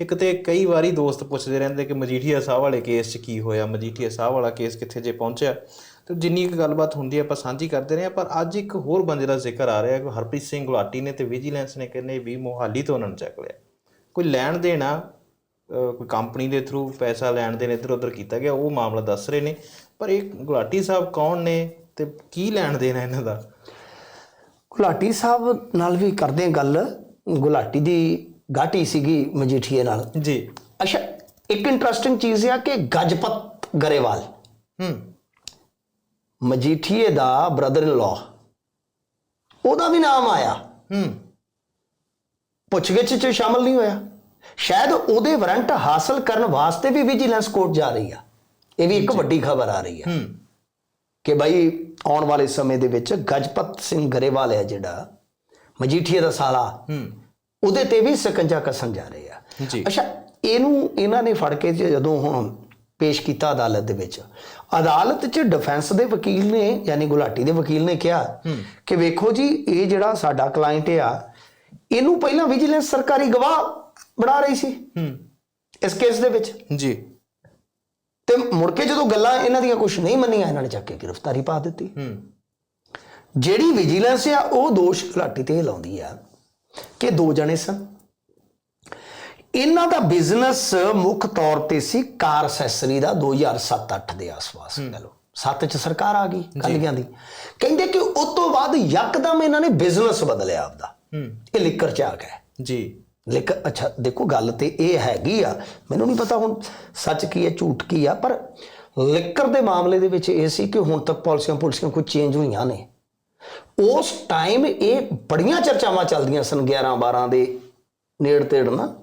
ਇੱਕ ਤੇ ਕਈ ਵਾਰੀ ਦੋਸਤ ਪੁੱਛਦੇ ਰਹਿੰਦੇ ਕਿ ਮਜੀਠੀਆ ਸਾਹਿਬ ਵਾਲੇ ਕੇਸ 'ਚ ਕੀ ਹੋਇਆ, ਮਜੀਠੀਆ ਸਾਹਿਬ ਵਾਲਾ ਕੇਸ ਕਿੱਥੇ ਜੇ ਪਹੁੰਚਿਆ। ਤੇ ਜਿੰਨੀ ਕੁ ਗੱਲਬਾਤ ਹੁੰਦੀ ਹੈ ਆਪਾਂ ਸਾਂਝੀ ਕਰਦੇ ਰਹੇ ਹਾਂ, ਪਰ ਅੱਜ ਇੱਕ ਹੋਰ ਬੰਦੇ ਦਾ ਜ਼ਿਕਰ ਆ ਰਿਹਾ ਕਿ ਹਰਪ੍ਰੀਤ ਸਿੰਘ ਗੁਲਾਟੀ ਨੇ ਤੇ ਵਿਜੀਲੈਂਸ ਨੇ ਕਹਿੰਦੇ ਵੀ ਮੋਹਾਲੀ ਤੋਂ ਉਹਨਾਂ ਨੂੰ ਚੱਕ ਲਿਆ। ਕੋਈ ਲੈਣ ਦੇਣਾ ਅਹ ਕੋਈ ਕੰਪਨੀ ਦੇ ਥਰੂ ਪੈਸਾ ਲੈਣ ਦੇਣ ਇੱਧਰ ਉੱਧਰ ਕੀਤਾ ਗਿਆ, ਉਹ ਮਾਮਲਾ ਦੱਸ ਰਹੇ ਨੇ। ਪਰ ਇਹ ਗੁਲਾਟੀ ਸਾਹਿਬ ਕੌਣ ਨੇ ਤੇ ਕੀ ਲੈਣ ਦੇਣਾ ਇਹਨਾਂ ਦਾ? ਗੁਲਾਟੀ ਸਾਹਿਬ ਨਾਲ ਵੀ ਕਰਦੇ ਗੱਲ। ਗੁਲਾਟੀ ਦੀ ਗਾਟੀ ਸੀਗੀ ਮਜੀਠੀਏ ਨਾਲ। ਜੀ। ਅੱਛਾ ਇੱਕ ਇੰਟਰਸਟਿੰਗ ਚੀਜ਼ ਹੈ ਕਿ ਗਜਪਤ ਗਰੇਵਾਲ ਹੂੰ। ਮਜੀਠੀਏ ਦਾ ਬ੍ਰਦਰ ਇਨ ਲਾ ਉਹਦਾ ਵੀ ਨਾਮ ਆਇਆ। ਹੂੰ। ਪੁੱਛਗਿੱਛ ਚ ਸ਼ਾਮਲ ਨਹੀਂ ਹੋਇਆ। ਸ਼ਾਇਦ ਉਹਦੇ ਵਾਰੰਟ ਹਾਸਲ ਕਰਨ ਵਾਸਤੇ ਵੀ ਵਿਜੀਲੈਂਸ ਕੋਰਟ ਜਾ ਰਹੀ ਆ। ਇਹ ਵੀ ਇੱਕ ਵੱਡੀ ਖਬਰ ਆ ਰਹੀ ਆ। ਹੂੰ। ਕਿ ਭਾਈ ਆਉਣ ਵਾਲੇ ਸਮੇਂ ਦੇ ਵਿੱਚ ਗਜਪਤ ਸਿੰਘ ਗਰੇਵਾਲ ਹੈ ਜਿਹੜਾ ਮਜੀਠੀਏ ਦਾ ਸਾਲਾ। ਹੂੰ। ਉਹਦੇ ਤੇ ਵੀ ਸਕੰਜਾ ਕਸਣ ਜਾ ਰਹੇ ਆ। ਜੀ। ਅੱਛਾ ਇਹਨੂੰ ਇਹਨਾਂ ਨੇ ਫੜ ਕੇ ਜਦੋਂ ਹੁਣ ਪੇਸ਼ ਕੀਤਾ ਅਦਾਲਤ ਦੇ ਵਿੱਚ ਅਦਾਲਤ 'ਚ ਡਿਫੈਂਸ ਦੇ ਵਕੀਲ ਨੇ ਯਾਨੀ ਗੁਲਾਟੀ ਦੇ ਵਕੀਲ ਨੇ ਕਿਹਾ ਕਿ ਵੇਖੋ ਜੀ ਇਹ ਜਿਹੜਾ ਸਾਡਾ ਕਲਾਇੰਟ ਆ ਇਹਨੂੰ ਪਹਿਲਾਂ ਵਿਜੀਲੈਂਸ ਸਰਕਾਰੀ ਗਵਾਹ ਬਣਾ ਰਹੀ ਸੀ। ਹੂੰ। ਇਸ ਕੇਸ ਦੇ ਵਿੱਚ। ਜੀ। ਤੇ ਮੁੜ ਕੇ ਜਦੋਂ ਗੱਲਾਂ ਇਹਨਾਂ ਦੀਆਂ ਕੁਝ ਨਹੀਂ ਮੰਨੀਆਂ ਇਹਨਾਂ ਨੇ ਚੱਕ ਕੇ ਗ੍ਰਿਫਤਾਰੀ ਪਾ ਦਿੱਤੀ। ਹੂੰ। ਜਿਹੜੀ ਵਿਜੀਲੈਂਸ ਆ ਉਹ ਦੋਸ਼ ਘਲਾਟੀ ਤੇ ਲਾਉਂਦੀ ਆ। ਕਿ ਦੋ ਜਣੇ ਸਨ। ਇਹਨਾਂ ਦਾ ਬਿਜ਼ਨਸ ਮੁੱਖ ਤੌਰ ਤੇ ਸੀ ਕਾਰ ਅਸੈਸਰੀ ਦਾ 2007-8 ਦੇ ਆਸ-ਪਾਸ ਕਹ ਲਓ। ਸੱਤ ਚ ਸਰਕਾਰ ਆ ਗਈ ਕੱਲੀਆਂ ਦੀ। ਕਹਿੰਦੇ ਕਿ ਉਸ ਤੋਂ ਬਾਅਦ ਯਕਦਮ ਇਹਨਾਂ ਨੇ ਬਿਜ਼ਨਸ ਬਦਲਿਆ ਆਪਦਾ। ਇਹ ਲਿਕਰ ਚ ਆ ਗਏ ਜੀ। ਲੇਕਿਨ ਅੱਛਾ ਦੇਖੋ ਗੱਲ ਤੇ ਇਹ ਹੈਗੀ ਆ। ਮੈਨੂੰ ਨਹੀਂ ਪਤਾ ਹੁਣ ਸੱਚ ਕੀ ਹੈ ਝੂਠ ਕੀ ਆ ਪਰ ਲਿਕਰ ਦੇ ਮਾਮਲੇ ਦੇ ਵਿੱਚ ਇਹ ਸੀ ਕਿ ਹੁਣ ਤੱਕ ਪਾਲਿਸੀਆਂ ਪੁਲਿਸੀਆਂ ਕੁਝ ਚੇਂਜ ਹੋਈਆਂ ਨੇ। ਉਸ ਟਾਈਮ ਇਹ ਬੜੀਆਂ ਚਰਚਾਵਾਂ ਚੱਲਦੀਆਂ ਸਨ 11 12 ਦੇ ਨੇੜ ਤੇੜ ਨਾ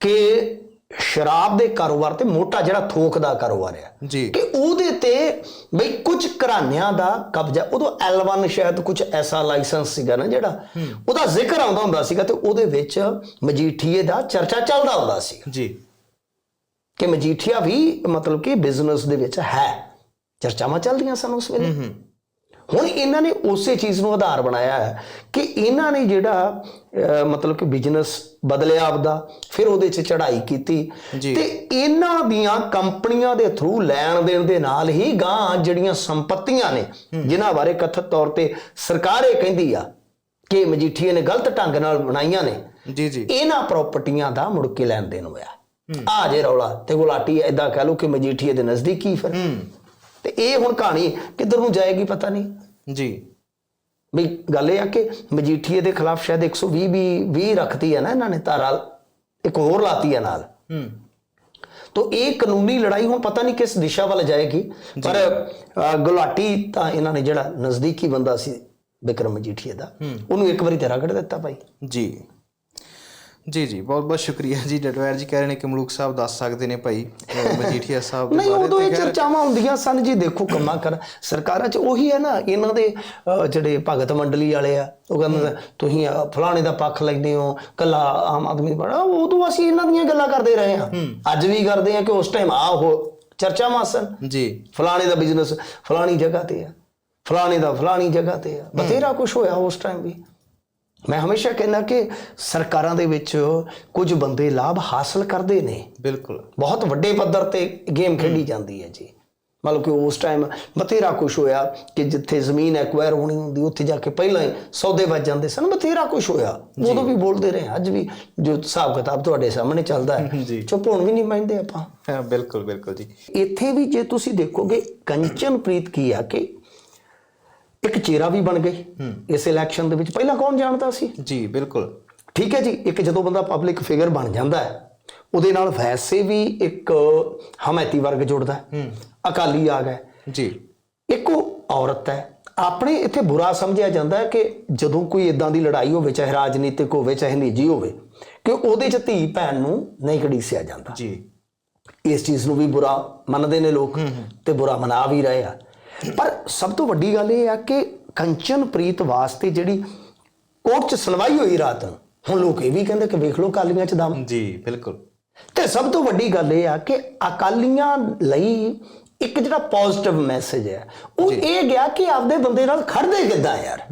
ਕਿ ਸ਼ਰਾਬ ਦੇ ਕਾਰੋਬਾਰ ਤੇ ਮੋਟਾ ਜਿਹੜਾ ਥੋਕ ਦਾ ਕਾਰੋਬਾਰ ਜੀ। ਕਿ ਉਹਦੇ ਤੇ ਬਈ ਕੁਝ ਘਰਾਣਿਆਂ ਦਾ ਕਬਜ਼ਾ ਉਦੋਂ L1 ਸ਼ਾਇਦ ਕੁਝ ਐਸਾ ਲਾਇਸੈਂਸ ਸੀਗਾ ਨਾ ਜਿਹੜਾ ਉਹਦਾ ਜ਼ਿਕਰ ਆਉਂਦਾ ਹੁੰਦਾ ਸੀਗਾ ਤੇ ਉਹਦੇ ਵਿੱਚ ਮਜੀਠੀਏ ਦਾ ਚਰਚਾ ਚੱਲਦਾ ਹੁੰਦਾ ਸੀ। ਜੀ। ਕਿ ਮਜੀਠੀਆ ਵੀ ਮਤਲਬ ਕਿ ਬਿਜ਼ਨਸ ਦੇ ਵਿੱਚ ਹੈ। ਚਰਚਾਵਾਂ ਚੱਲਦੀਆਂ ਸਨ ਉਸ ਵੇਲੇ। ਹੁਣ ਇਹਨਾਂ ਨੇ ਉਸੇ ਚੀਜ਼ ਨੂੰ ਆਧਾਰ ਬਣਾਇਆ ਹੈ ਕਿ ਇਹਨਾਂ ਨੇ ਜਿਹੜਾ ਮਤਲਬ ਕਿ ਬਿਜ਼ਨਸ ਬਦਲਿਆ ਆਪਦਾ ਫਿਰ ਉਹਦੇ 'ਚ ਚੜ੍ਹਾਈ ਕੀਤੀ। ਤੇ ਇਹਨਾਂ ਦੀਆਂ ਕੰਪਨੀਆਂ ਦੇ ਥਰੂ ਲੈਣ ਦੇਣ ਦੇ ਨਾਲ ਹੀ ਗਾਂ ਜਿਹੜੀਆਂ ਸੰਪਤੀਆਂ ਨੇ ਜਿਨ੍ਹਾਂ ਬਾਰੇ ਕਥਿਤ ਤੌਰ ਤੇ ਸਰਕਾਰ ਇਹ ਕਹਿੰਦੀ ਆ ਕਿ ਮਜੀਠੀਏ ਨੇ ਗਲਤ ਢੰਗ ਨਾਲ ਬਣਾਈਆਂ ਨੇ ਜੀ ਜੀ। ਇਹਨਾਂ ਪ੍ਰਾਪਰਟੀਆਂ ਦਾ ਮੁੜ ਕੇ ਲੈਣ ਦੇਣ ਹੋਇਆ। ਆ ਜੇ ਰੌਲਾ ਤੇ ਗੁਲਾਟੀ ਐਦਾਂ ਕਹ ਲਓ ਕਿ ਮਜੀਠੀਏ ਦੇ ਨਜ਼ਦੀਕੀ ਫਿਰ। ਤੇ ਇਹ ਹੁਣ ਕਹਾਣੀ ਕਿੱਧਰ ਨੂੰ ਜਾਏਗੀ ਪਤਾ ਨਹੀਂ। ਜੀ। ਵੀ ਗੱਲ ਇਹ ਆ ਕਿ ਮਜੀਠੀਏ ਦੇ ਖਿਲਾਫ ਸ਼ਾਇਦ 120 ਵੀ 20 ਰੱਖਤੀ ਹੈ ਨਾ ਇਹਨਾਂ ਨੇ ਧਾਰਾ ਇੱਕ ਹੋਰ ਲਾਤੀ ਹੈ ਨਾਲ। ਹੂੰ। ਤੋ ਇਹ ਕਾਨੂੰਨੀ ਲੜਾਈ ਹੁਣ ਪਤਾ ਨਹੀਂ ਕਿਸ ਦਿਸ਼ਾ ਵੱਲ ਜਾਏਗੀ ਪਰ ਗੁਲਾਟੀ ਤਾਂ ਇਹਨਾਂ ਨੇ ਜਿਹੜਾ ਨਜ਼ਦੀਕੀ ਬੰਦਾ ਸੀ ਵਿਕਰਮ ਮਜੀਠੀਏ ਦਾ ਉਹਨੂੰ ਇੱਕ ਵਾਰੀ ਤੇ ਰਗੜ ਦਿੱਤਾ ਭਾਈ। ਜੀ। ਜੀ ਜੀ ਬਹੁਤ ਬਹੁਤ ਸ਼ੁਕਰੀਆ ਜੀ। ਡਟਵੈਰ ਜੀ ਕਹਿ ਰਹੇ ਨੇ ਕਿ ਮਲੂਕ ਸਾਹਿਬ ਦੱਸ ਸਕਦੇ ਨੇ ਭਾਈ ਮਜੀਠੀਆ ਸਾਹਿਬ ਦੇ ਨਹੀਂ ਬਾਰੇ। ਉਦੋਂ ਤੇ ਇਹ ਚਰਚਾਵਾਂ ਹੁੰਦੀਆਂ ਸਨ ਜੀ ਦੇਖੋ ਕੰਮਾਂ ਕਰ। ਸਰਕਾਰਾਂ 'ਚ ਉਹੀ ਹੈ ਨਾ ਇਹਨਾਂ ਦੇ ਜਿਹੜੇ ਭਗਤ ਮੰਡਲੀ ਵਾਲੇ ਆ ਉਹ ਕਹਿੰਦੇ ਤੁਸੀਂ ਫਲਾਣੇ ਦਾ ਪੱਖ ਲੈਂਦੇ ਹੋ ਕੱਲਾ ਆਮ ਆਦਮੀ ਬੜਾ। ਉਦੋਂ ਅਸੀਂ ਇਹਨਾਂ ਦੀਆਂ ਗੱਲਾਂ ਕਰਦੇ ਰਹੇ ਹਾਂ। ਅੱਜ ਵੀ ਕਰਦੇ ਆ ਕਿ ਉਸ ਟਾਈਮ ਆ ਉਹ ਚਰਚਾਵਾਂ ਸਨ। ਜੀ। ਫਲਾਣੇ ਦਾ ਬਿਜ਼ਨਸ ਫਲਾਣੀ ਜਗ੍ਹਾ ਤੇ ਆ। ਫਲਾਣੇ ਦਾ ਫਲਾਣੀ ਜਗ੍ਹਾ ਤੇ ਆ। ਬਥੇਰਾ ਕੁਝ ਹੋਇਆ ਉਸ ਟਾਈਮ ਵੀ। ਮੈਂ ਹਮੇਸ਼ਾ ਕਹਿੰਦਾ ਕਿ ਸਰਕਾਰਾਂ ਦੇ ਵਿੱਚ ਕੁਝ ਬੰਦੇ ਲਾਭ ਹਾਸਲ ਕਰਦੇ ਨੇ। ਬਿਲਕੁਲ। ਬਹੁਤ ਵੱਡੇ ਪੱਧਰ ਤੇ ਗੇਮ ਖੇਡੀ ਜਾਂਦੀ ਹੈ ਜੀ। ਮਤਲਬ ਕਿ ਉਸ ਟਾਈਮ ਬਥੇਰਾ ਕੁਝ ਹੋਇਆ ਕਿ ਜਿੱਥੇ ਜ਼ਮੀਨ ਐਕਵਾਇਰ ਹੋਣੀ ਹੁੰਦੀ ਉੱਥੇ ਜਾ ਕੇ ਪਹਿਲਾਂ ਹੀ ਸੌਦੇ ਵੱਜ ਜਾਂਦੇ ਸਨ ਬਥੇਰਾ ਕੁਝ ਹੋਇਆ। ਉਦੋਂ ਵੀ ਬੋਲਦੇ ਰਹੇ ਅੱਜ ਵੀ ਜੋ ਹਿਸਾਬ ਕਿਤਾਬ ਤੁਹਾਡੇ ਸਾਹਮਣੇ ਚੱਲਦਾ ਹੈ। ਚੁੱਪ ਹੋਣ ਵੀ ਨਹੀਂ ਪੈਂਦੇ ਆਪਾਂ। ਹਾਂ ਬਿਲਕੁਲ ਬਿਲਕੁਲ ਜੀ। ਇੱਥੇ ਵੀ ਜੇ ਤੁਸੀਂ ਦੇਖੋਗੇ ਕੰਚਨਪ੍ਰੀਤ ਕੀ ਆ ਕਿ ਇੱਕ ਚਿਹਰਾ ਵੀ ਬਣ ਗਈ ਇਸ ਇਲੈਕਸ਼ਨ ਦੇ ਵਿੱਚ। ਪਹਿਲਾਂ ਕੌਣ ਜਾਣਦਾ ਸੀ? ਜੀ ਬਿਲਕੁਲ। ਠੀਕ ਹੈ ਜੀ ਇੱਕ ਜਦੋਂ ਬੰਦਾ ਪਬਲਿਕ ਫਿਗਰ ਬਣ ਜਾਂਦਾ ਹੈ ਉਹਦੇ ਨਾਲ ਵੈਸੇ ਵੀ ਇੱਕ ਹਮਾਇਤੀ ਵਰਗ ਜੁੜਦਾ ਅਕਾਲੀ ਆ ਗਏ ਜੀ। ਇੱਕ ਉਹ ਔਰਤ ਹੈ। ਆਪਣੇ ਇੱਥੇ ਬੁਰਾ ਸਮਝਿਆ ਜਾਂਦਾ ਹੈ ਕਿ ਜਦੋਂ ਕੋਈ ਇਦਾਂ ਦੀ ਲੜਾਈ ਹੋਵੇ ਚਾਹੇ ਰਾਜਨੀਤਿਕ ਹੋਵੇ ਚਾਹੇ ਨਿੱਜੀ ਹੋਵੇ ਕਿ ਉਹਦੇ 'ਚ ਧੀ ਭੈਣ ਨੂੰ ਨਹੀਂ ਘੜੀਸਿਆ ਜਾਂਦਾ। ਜੀ। ਇਸ ਚੀਜ਼ ਨੂੰ ਵੀ ਬੁਰਾ ਮੰਨਦੇ ਨੇ ਲੋਕ ਤੇ ਬੁਰਾ ਮਨਾ ਵੀ ਰਹੇ ਆ। ਪਰ ਸਭ ਤੋਂ ਵੱਡੀ ਗੱਲ ਇਹ ਆ ਕਿ ਕੰਚਨਪ੍ਰੀਤ ਵਾਸਤੇ ਜਿਹੜੀ ਕੋਰਟ 'ਚ ਸੁਣਵਾਈ ਹੋਈ ਰਾਤ ਹੁਣ ਲੋਕ ਇਹ ਵੀ ਕਹਿੰਦੇ ਕਿ ਵੇਖ ਲਓ ਕਾਲੀਆਂ 'ਚ ਦਮ। ਜੀ ਬਿਲਕੁਲ। ਤੇ ਸਭ ਤੋਂ ਵੱਡੀ ਗੱਲ ਇਹ ਆ ਕਿ ਅਕਾਲੀਆਂ ਲਈ ਇੱਕ ਜਿਹੜਾ ਪੋਜ਼ਿਟਿਵ ਮੈਸੇਜ ਹੈ ਉਹ ਇਹ ਗਿਆ ਕਿ ਆਪਦੇ ਬੰਦੇ ਨਾਲ ਖੜਦੇ ਕਿੱਦਾਂ ਯਾਰ?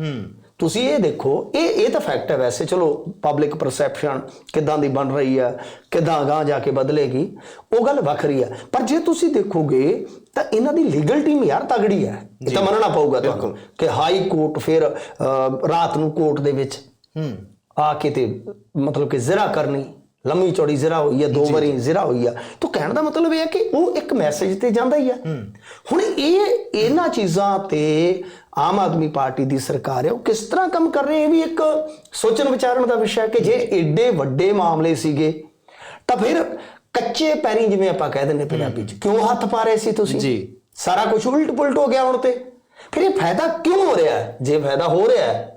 ਤੁਸੀਂ ਇਹ ਦੇਖੋ ਇਹ ਇਹ ਤਾਂ ਫੈਕਟ ਹੈ ਵੈਸੇ। ਚਲੋ ਪਬਲਿਕ ਪਰਸੈਪਸ਼ਨ ਕਿਦਾਂ ਦੀ ਬਣ ਰਹੀ ਹੈ ਕਿਦਾਂ ਅਗਾਂਹ ਜਾ ਕੇ ਬਦਲੇਗੀ ਉਹ ਗੱਲ ਵੱਖਰੀ ਹੈ। ਪਰ ਜੇ ਤੁਸੀਂ ਦੇਖੋਗੇ ਤਾਂ ਇਹਨਾਂ ਦੀ ਲੀਗਲ ਟੀਮ ਯਾਰ ਤਗੜੀ ਹੈ। ਇਹ ਤਾਂ ਮੰਨਣਾ ਪਊਗਾ ਤੁਹਾਨੂੰ ਕਿ ਹਾਈ ਕੋਰਟ ਫਿਰ ਰਾਤ ਨੂੰ ਕੋਰਟ ਦੇ ਵਿੱਚ ਹੂੰ। ਆ ਕੇ ਤੇ ਮਤਲਬ ਕਿ ਜ਼ਰਾ ਕਰਨੀ ਲੰਮੀ ਚੌੜੀ ਜ਼ਰਾ ਹੋਈ ਹੈ ਦੋ ਵਾਰੀ ਜ਼ਰਾ ਹੋਈ ਆ। ਤਾਂ ਕਹਿਣ ਦਾ ਮਤਲਬ ਇਹ ਹੈ ਕਿ ਉਹ ਇੱਕ ਮੈਸੇਜ ਤੇ ਜਾਂਦਾ ਹੀ ਆ। ਹੁਣ ਇਹ ਇਹਨਾਂ ਚੀਜ਼ਾਂ ਤੇ ਆਮ ਆਦਮੀ ਪਾਰਟੀ ਦੀ ਸਰਕਾਰ ਹੈ ਉਹ ਕਿਸ ਤਰ੍ਹਾਂ ਕੰਮ ਕਰ ਰਹੀ ਹੈ? ਇਹ ਵੀ ਇੱਕ ਸੋਚਣ ਵਿਚਾਰਨ ਦਾ ਵਿਸ਼ਾ ਹੈ ਕਿ ਜੇ ਏਡੇ ਵੱਡੇ ਮਾਮਲੇ ਸੀਗੇ ਤਾਂ ਫਿਰ ਕੱਚੇ ਪੈਰੀ ਜਿਵੇਂ ਆਪਾਂ ਕਹਿ ਦਿੰਦੇ ਪੰਜਾਬੀ ਚ ਕਿਉਂ ਹੱਥ ਪਾ ਰਹੇ ਸੀ ਤੁਸੀਂ? ਜੀ। ਸਾਰਾ ਕੁਝ ਉਲਟ ਪੁਲਟ ਹੋ ਗਿਆ ਹੁਣ ਤੇ। ਫਿਰ ਇਹ ਫਾਇਦਾ ਕਿਉਂ ਹੋ ਰਿਹਾ ਹੈ? ਜੇ ਫਾਇਦਾ ਹੋ ਰਿਹਾ ਹੈ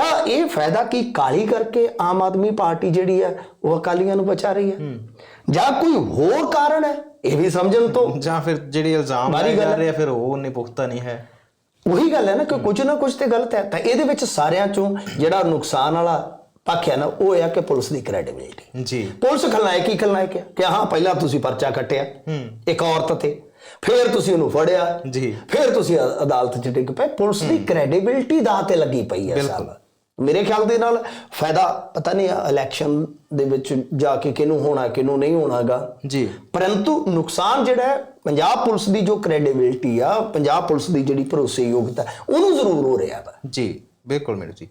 ਤਾਂ ਇਹ ਫਾਇਦਾ ਕੀ? ਕਾਲੀ ਕਰਕੇ ਆਮ ਆਦਮੀ ਪਾਰਟੀ ਜਿਹੜੀ ਹੈ ਉਹ ਅਕਾਲੀਆਂ ਨੂੰ ਬਚਾ ਰਹੀ ਹੈ। ਜਾਂ ਕੋਈ ਹੋਰ ਕਾਰਨ ਹੈ? ਇਹ ਵੀ ਸਮਝਣ ਤੋਂ। ਜਾਂ ਫਿਰ ਜਿਹੜੇ ਇਲਜ਼ਾਮ ਲਾਏ ਜਾ। ਰਹੇ ਆ ਫਿਰ ਉਹ ਉਹਨੇ ਪੁਖਤਾ ਨਹੀਂ ਹੈ। ਉਹੀ ਗੱਲ ਹੈ ਨਾ ਕਿ ਕੁਝ ਨਾ ਕੁਝ ਤੇ ਗਲਤ ਹੈ। ਤਾਂ ਇਹਦੇ ਵਿੱਚ ਸਾਰਿਆਂ ਚੋਂ ਜਿਹੜਾ ਨੁਕਸਾਨ ਵਾਲਾ ਪੱਖ ਹੈ ਨਾ ਉਹ ਹੈ ਕਿ ਪੁਲਿਸ ਦੀ ਕ੍ਰੈਡੀਬਿਲਿਟੀ ਜੀ। ਪੁਲਿਸ ਖਲਨਾਇਕ ਹੀ ਖਲਨਾਇਕ ਹੈ ਕਿ ਹਾਂ ਪਹਿਲਾਂ ਤੁਸੀਂ ਪਰਚਾ ਕੱਟਿਆ। ਇੱਕ ਔਰਤ ਤੇ। ਫਿਰ ਤੁਸੀਂ ਉਹਨੂੰ ਫੜਿਆ। ਜੀ। ਫਿਰ ਤੁਸੀਂ ਅਦਾਲਤ 'ਚ ਡਿੱਗ ਪਏ। ਪੁਲਿਸ ਦੀ ਕ੍ਰੈਡੀਬਿਲਿਟੀ ਦਾ ਤੇ ਲੱਗੀ ਪਈ ਹੈ ਸਾਹਿਬ ਮੇਰੇ ਖਿਆਲ ਦੇ ਨਾਲ ਫਾਇਦਾ ਪਤਾ ਨਹੀਂ ਇਲੈਕਸ਼ਨ ਦੇ ਵਿੱਚ ਜਾ ਕੇ ਕਿਹਨੂੰ ਹੋਣਾ ਕਿਹਨੂੰ ਨਹੀਂ ਹੋਣਾਗਾ। ਜੀ। ਪਰੰਤੂ ਨੁਕਸਾਨ ਜਿਹੜਾ ਹੈ ਪੰਜਾਬ ਪੁਲਿਸ ਦੀ ਜੋ ਕ੍ਰੈਡੀਬਿਲਿਟੀ ਆ ਪੰਜਾਬ ਪੁਲਿਸ ਦੀ ਜਿਹੜੀ ਭਰੋਸੇਯੋਗਤਾ ਉਹਨੂੰ ਜ਼ਰੂਰ ਹੋ ਰਿਹਾ ਵਾ। ਜੀ ਬਿਲਕੁਲ ਮੇਰੇ ਜੀ।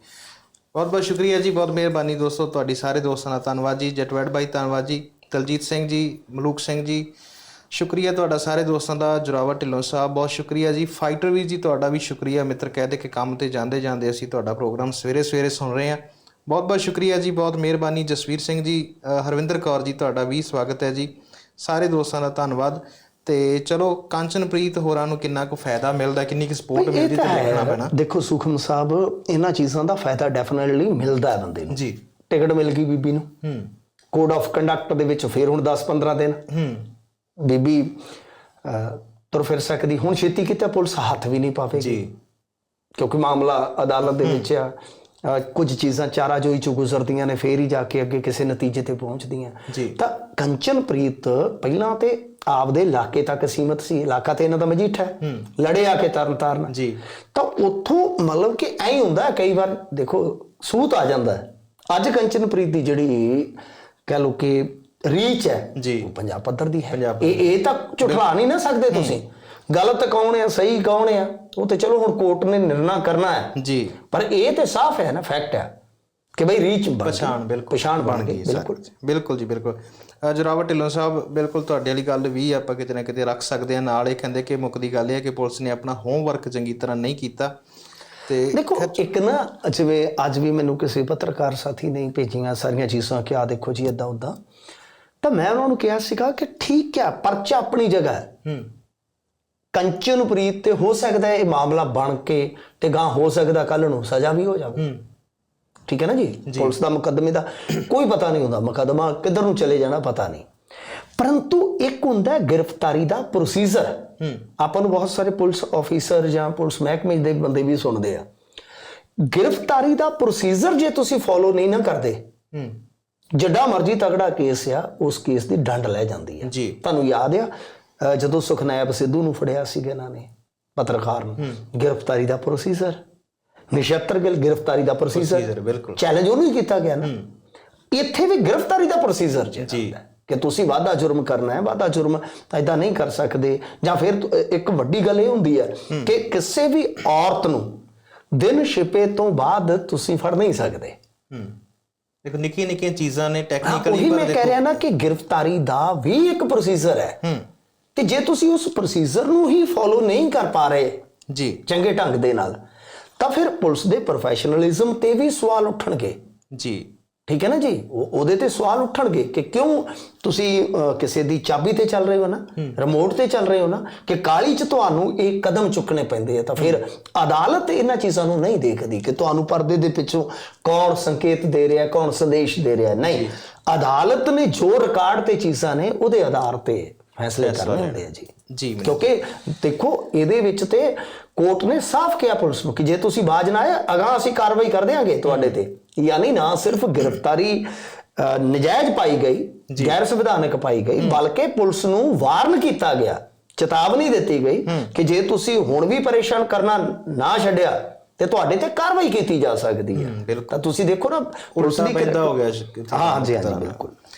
ਬਹੁਤ ਬਹੁਤ ਸ਼ੁਕਰੀਆ ਜੀ ਬਹੁਤ ਮਿਹਰਬਾਨੀ ਦੋਸਤੋ ਤੁਹਾਡੀ ਸਾਰੇ ਦੋਸਤਾਂ ਦਾ ਧੰਨਵਾਦ ਜੀ ਜਟਵੈਡ ਬਾਈ ਧੰਨਵਾਦ ਜੀ ਦਲਜੀਤ ਸਿੰਘ ਜੀ ਮਲੂਕ ਸਿੰਘ ਜੀ ਸ਼ੁਕਰੀਆ ਤੁਹਾਡਾ ਸਾਰੇ ਦੋਸਤਾਂ ਦਾ ਜੁਰਾਵਰ ਢਿੱਲੋਂ ਸਾਹਿਬ। ਬਹੁਤ ਸ਼ੁਕਰੀਆ ਜੀ। ਫਾਈਟਰ ਵੀਰ ਜੀ ਤੁਹਾਡਾ ਵੀ ਸ਼ੁਕਰੀਆ। ਮਿੱਤਰ ਕਹਿ ਦੇ ਕਿ ਕੰਮ ਤੇ ਜਾਂਦੇ ਜਾਂਦੇ ਅਸੀਂ ਤੁਹਾਡਾ ਪ੍ਰੋਗਰਾਮ ਸਵੇਰੇ ਸਵੇਰੇ ਸੁਣ ਰਹੇ ਹਾਂ। ਬਹੁਤ ਬਹੁਤ ਸ਼ੁਕਰੀਆ ਜੀ। ਬਹੁਤ ਮਿਹਰਬਾਨੀ ਜਸਵੀਰ ਸਿੰਘ ਜੀ ਹਰਵਿੰਦਰ ਕੌਰ ਜੀ ਤੁਹਾਡਾ ਵੀ ਸਵਾਗਤ ਹੈ ਜੀ। ਸਾਰੇ ਦੋਸਤਾਂ ਦਾ ਧੰਨਵਾਦ। ਤੇ ਚਲੋ ਕਾਂਚਨਪ੍ਰੀਤ ਹੋਰਾਂ ਨੂੰ ਕਿੰਨਾ ਕੁ ਫਾਇਦਾ ਮਿਲਦਾ ਕਿੰਨੀ ਕੁ ਸਪੋਰਟ ਮਿਲਦੀ ਤੇ ਦੇਖਣਾ ਪੈਣਾ। ਦੇਖੋ ਸੁਖਮ ਸਾਹਿਬ ਇਹਨਾਂ ਚੀਜ਼ਾਂ ਦਾ ਫਾਇਦਾ ਡੈਫੀਨਿਟਲੀ ਮਿਲਦਾ ਹੈ ਬੰਦੇ ਨੂੰ। ਜੀ। ਟਿਕਟ ਮਿਲ ਗਈ ਬੀਬੀ ਨੂੰ। ਹੂੰ। ਕੋਡ ਆਫ ਕੰਡਕਟ ਦੇ ਵਿੱਚ ਫਿਰ ਹੁਣ 10-15 ਦਿਨ। ਹੂੰ। ਬੀਬੀ ਤੁਰ ਫਿਰ ਸਕਦੀ। ਹੁਣ ਛੇਤੀ ਕਿਤੇ ਪੁਲਿਸ ਹੱਥ ਵੀ ਨਹੀਂ ਪਾਵੇਗੀ। ਜੀ। ਕਿਉਂਕਿ ਮਾਮਲਾ ਅਦਾਲਤ ਦੇ ਵਿੱਚ ਆ। ਕੁਝ ਚੀਜ਼ਾਂ ਚਾਰਾਜੋਈ ਚ ਗੁਜ਼ਰਦੀਆਂ ਨੇ ਫੇਰ ਹੀ ਜਾ ਕੇ ਅੱਗੇ ਕਿਸੇ ਨਤੀਜੇ ਤੇ ਪਹੁੰਚਦੀਆਂ। ਤਾਂ ਕੰਚਨਪ੍ਰੀਤ ਪਹਿਲਾਂ ਤੇ ਆਪਦੇ ਇਲਾਕੇ ਤੱਕ ਸੀਮਤ ਸੀ। ਇਲਾਕਾ ਤੇ ਇਹਨਾਂ ਦਾ ਮਜੀਠਾ ਹੈ। ਲੜੇ ਆ ਕੇ ਤਰਨ ਤਾਰਨ ਜੀ। ਤਾਂ ਉੱਥੋਂ ਮਤਲਬ ਕਿ ਐਂ ਹੀ ਹੁੰਦਾ ਕਈ ਵਾਰ ਦੇਖੋ ਸੂਤ ਆ ਜਾਂਦਾ। ਅੱਜ ਕੰਚਨਪ੍ਰੀਤ ਦੀ ਜਿਹੜੀ ਕਹ ਲੋ ਕਿ ਰੀਚ ਹੈ। ਜੀ। ਉਹ ਪੰਜਾਬ ਪੱਧਰ ਦੀ ਹੈ। ਇਹ ਇਹ ਤਾਂ ਝੁਠਲਾ ਨਹੀਂ ਨਾ ਸਕਦੇ ਤੁਸੀਂ। ਗਲਤ ਕੌਣ ਹੈ ਸਹੀ ਕੌਣ ਹੈ? ਉਹ ਤੇ ਚਲੋ ਹੁਣ ਕੋਰਟ ਨੇ ਨਿਰਣਾ ਕਰਨਾ ਹੈ। ਜੀ। ਪਰ ਇਹ ਤੇ ਸਾਫ਼ ਹੈ ਨਾ ਫੈਕਟ ਹੈ ਕਿ ਬਈ ਰੀਚ। ਪਛਾਣ ਬਿਲਕੁਲ ਪਛਾਣ ਬਣ ਗਈ। ਬਿਲਕੁਲ। ਬਿਲਕੁਲ ਜੀ ਬਿਲਕੁਲ। ਅ, ਜੋਰਾਵਰ ਢਿੱਲੋਂ ਸਾਹਿਬ ਬਿਲਕੁਲ ਤੁਹਾਡੇ ਵਾਲੀ ਗੱਲ ਵੀ ਆਪਾਂ ਕਿਤੇ ਨਾ ਕਿਤੇ ਰੱਖ ਸਕਦੇ ਆ ਨਾਲ ਇਹ ਕਹਿੰਦੇ ਕਿ ਮੁੱਕਦੀ ਗੱਲ ਇਹ ਹੈ ਕਿ ਪੁਲਿਸ ਨੇ ਆਪਣਾ ਹੋਮਵਰਕ ਚੰਗੀ ਤਰ੍ਹਾਂ ਨਹੀਂ ਕੀਤਾ। ਤੇ ਦੇਖੋ ਇੱਕ ਨਾ ਜਿਵੇਂ ਅੱਜ ਵੀ ਮੈਨੂੰ ਕਿਸੇ ਪੱਤਰਕਾਰ ਸਾਥੀ ਨੇ ਭੇਜੀਆਂ ਸਾਰੀਆਂ ਚੀਜ਼ਾਂ ਕਿ ਆ ਦੇਖੋ ਜੀ ਇਦਾਂ ਉਦਾਂ ਤਾਂ ਮੈਂ ਉਹਨਾਂ ਨੂੰ ਕਿਹਾ ਸੀਗਾ ਕਿ ਠੀਕ ਹੈ ਪਰਚਾ ਆਪਣੀ ਜਗ੍ਹਾ ਹੈ। ਹੂੰ। ਕੰਚਨਪ੍ਰੀਤ ਤੇ ਹੋ ਸਕਦਾ ਹੈ ਇਹ ਮਾਮਲਾ ਬਣ ਕੇ ਤੇ ਗਾਂ ਹੋ ਸਕਦਾ ਕੱਲ ਨੂੰ ਸਜ਼ਾ ਵੀ ਹੋ ਜਾਵੇ। ਹੂੰ। ਠੀਕ ਹੈ ਨਾ ਜੀ? ਪੁਲਿਸ ਦਾ ਮੁਕੱਦਮੇ ਦਾ ਕੋਈ ਪਤਾ ਨਹੀਂ ਹੁੰਦਾ ਮੁਕੱਦਮਾ ਕਿੱਧਰ ਨੂੰ ਚਲੇ ਜਾਣਾ ਪਤਾ ਨਹੀਂ। ਪਰੰਤੂ ਇੱਕ ਹੁੰਦਾ ਹੈ ਗ੍ਰਿਫਤਾਰੀ ਦਾ ਪ੍ਰੋਸੀਜਰ ਹੂੰ। ਆਪਾਂ ਨੂੰ ਬਹੁਤ ਸਾਰੇ ਪੁਲਿਸ ਆਫੀਸਰ ਜਾਂ ਪੁਲਿਸ ਮਹਿਕਮੇ ਦੇ ਬੰਦੇ ਵੀ ਸੁਣਦੇ ਆ। ਗ੍ਰਿਫਤਾਰੀ ਦਾ ਪ੍ਰੋਸੀਜਰ ਜੇ ਤੁਸੀਂ ਫੋਲੋ ਨਹੀਂ ਨਾ ਕਰਦੇ ਹੂੰ। ਜਿੱਡਾ ਮਰਜ਼ੀ ਤਗੜਾ ਕੇਸ ਆ ਉਸ ਕੇਸ ਦੀ ਡੰਡ ਲੈ ਜਾਂਦੀ ਹੈ ਜੀ। ਤੁਹਾਨੂੰ ਯਾਦ ਆ ਜਦੋਂ ਸੁਖਨੈਬ ਸਿੱਧੂ ਨੂੰ ਫੜਿਆ ਸੀਗਾ ਇਹਨਾਂ ਨੇ ਪੱਤਰਕਾਰ ਨੂੰ ਗ੍ਰਿਫਤਾਰੀ ਦਾ ਪ੍ਰੋਸੀਜਰ। ਨਿਸ਼ਤਰ ਗਿਲ ਗ੍ਰਿਫਤਾਰੀ ਦਾ ਪ੍ਰੋਸੀਜਰ। ਬਿਲਕੁਲ। ਚੈਲੰਜ ਉਹਨੂੰ ਹੀ ਕੀਤਾ ਗਿਆ ਨਾ। ਇੱਥੇ ਵੀ ਗ੍ਰਿਫਤਾਰੀ ਦਾ ਪ੍ਰੋਸੀਜਰ ਜੀ। ਕਿ ਤੁਸੀਂ ਵਾਧਾ ਜੁਰਮ ਕਰਨਾ ਹੈ ਵਾਧਾ ਜੁਰਮ ਤਾਂ ਇਦਾਂ ਨਹੀਂ ਕਰ ਸਕਦੇ। ਜਾਂ ਫਿਰ ਇੱਕ ਵੱਡੀ ਗੱਲ ਇਹ ਹੁੰਦੀ ਹੈ ਕਿ ਕਿਸੇ ਵੀ ਔਰਤ ਨੂੰ ਦਿਨ ਛਿਪੇ ਤੋਂ ਬਾਅਦ ਤੁਸੀਂ ਫੜ ਨਹੀਂ ਸਕਦੇ। ਦੇਖੋ ਨਿੱਕੀਆਂ ਨਿੱਕੀਆਂ ਚੀਜ਼ਾਂ ਨੇ ਟੈਕਨੀਕਲੀ ਉਹੀ ਪਰ ਮੈਂ ਕਹਿ ਦੇਖੋ ਰਿਹਾ ਨਾ ਕਿ ਗ੍ਰਿਫਤਾਰੀ ਦਾ ਵੀ ਇੱਕ ਪ੍ਰੋਸੀਜਰ ਹੈ। ਹੂੰ। ਤੇ ਜੇ ਤੁਸੀਂ ਉਸ ਪ੍ਰੋਸੀਜਰ ਨੂੰ ਹੀ ਫੋਲੋ ਨਹੀਂ ਕਰ ਪਾ ਰਹੇ ਜੀ। ਚੰਗੇ ਢੰਗ ਦੇ ਨਾਲ ਤਾਂ ਫਿਰ ਪੁਲਿਸ ਦੇ ਪ੍ਰੋਫੈਸ਼ਨਲਿਜ਼ਮ ਤੇ ਵੀ ਸਵਾਲ ਉੱਠਣਗੇ। ਜੀ। ਠੀਕ ਹੈ ਨਾ ਜੀ? ਉਹ- ਉਹਦੇ ਤੇ ਸਵਾਲ ਉੱਠਣਗੇ ਕਿ ਕਿਉਂ ਤੁਸੀਂ ਕਿਸੇ ਦੀ ਚਾਬੀ ਤੇ ਚੱਲ ਰਹੇ ਹੋ ਨਾ ਰਿਮੋਟ ਤੇ ਚੱਲ ਰਹੇ ਹੋ ਨਾ ਕਿ ਕਾਲੀ ਚ ਤੁਹਾਨੂੰ ਇਹ ਕਦਮ ਚੁੱਕਣੇ ਪੈਂਦੇ ਆ ਤਾਂ ਫਿਰ ਅਦਾਲਤ ਇਹਨਾਂ ਚੀਜ਼ਾਂ ਨੂੰ ਨਹੀਂ ਦੇਖਦੀ ਕਿ ਤੁਹਾਨੂੰ ਪਰਦੇ ਦੇ ਪਿੱਛੋਂ ਕੌਣ ਸੰਕੇਤ ਦੇ ਰਿਹਾ ਕੌਣ ਸੰਦੇਸ਼ ਦੇ ਰਿਹਾ। ਨਹੀਂ ਅਦਾਲਤ ਨੇ ਜੋ ਰਿਕਾਰਡ ਤੇ ਚੀਜ਼ਾਂ ਨੇ ਉਹਦੇ ਆਧਾਰ ਤੇ ਫੈਸਲੇ ਕਰਨੇ ਹੁੰਦੇ ਆ ਜੀ। ਜੀ ਕਿਉਂਕਿ ਦੇਖੋ ਇਹਦੇ ਵਿੱਚ ਤੇ ਕੋਰਟ ਨੇ ਸਾਫ਼ ਕਿਹਾ ਪੁਲਿਸ ਨੂੰ ਕਿ ਜੇ ਤੁਸੀਂ ਬਾਜ ਨਾ ਆਏ ਅਗਾਂਹ ਅਸੀਂ ਕਾਰਵਾਈ ਕਰ ਦਿਆਂਗੇ ਤੁਹਾਡੇ ਤੇ। ਯਾਨੀ ਨਾ ਸਿਰਫ ਗ੍ਰਿਫਤਾਰੀ ਨਜਾਇਜ਼ ਪਾਈ ਗਈ ਗੈਰ ਸੰਵਿਧਾਨਕ ਪਾਈ ਗਈ ਬਲਕਿ ਪੁਲਿਸ ਨੂੰ ਵਾਰਨ ਕੀਤਾ ਗਿਆ ਚੇਤਾਵਨੀ ਦਿੱਤੀ ਗਈ ਕਿ ਜੇ ਤੁਸੀਂ ਹੁਣ ਵੀ ਪਰੇਸ਼ਾਨ ਕਰਨਾ ਨਾ ਛੱਡਿਆ ਤੇ ਤੁਹਾਡੇ ਤੇ ਕਾਰਵਾਈ ਕੀਤੀ ਜਾ ਸਕਦੀ ਹੈ। ਤਾਂ ਤੁਸੀਂ ਦੇਖੋ ਨਾ ਪੁਲਿਸ ਦੀ ਪੈਂਦਾ ਹੋ ਗਿਆ ਹਾਂ ਜੀ ਹਾਂ ਜੀ ਬਿਲਕੁਲ।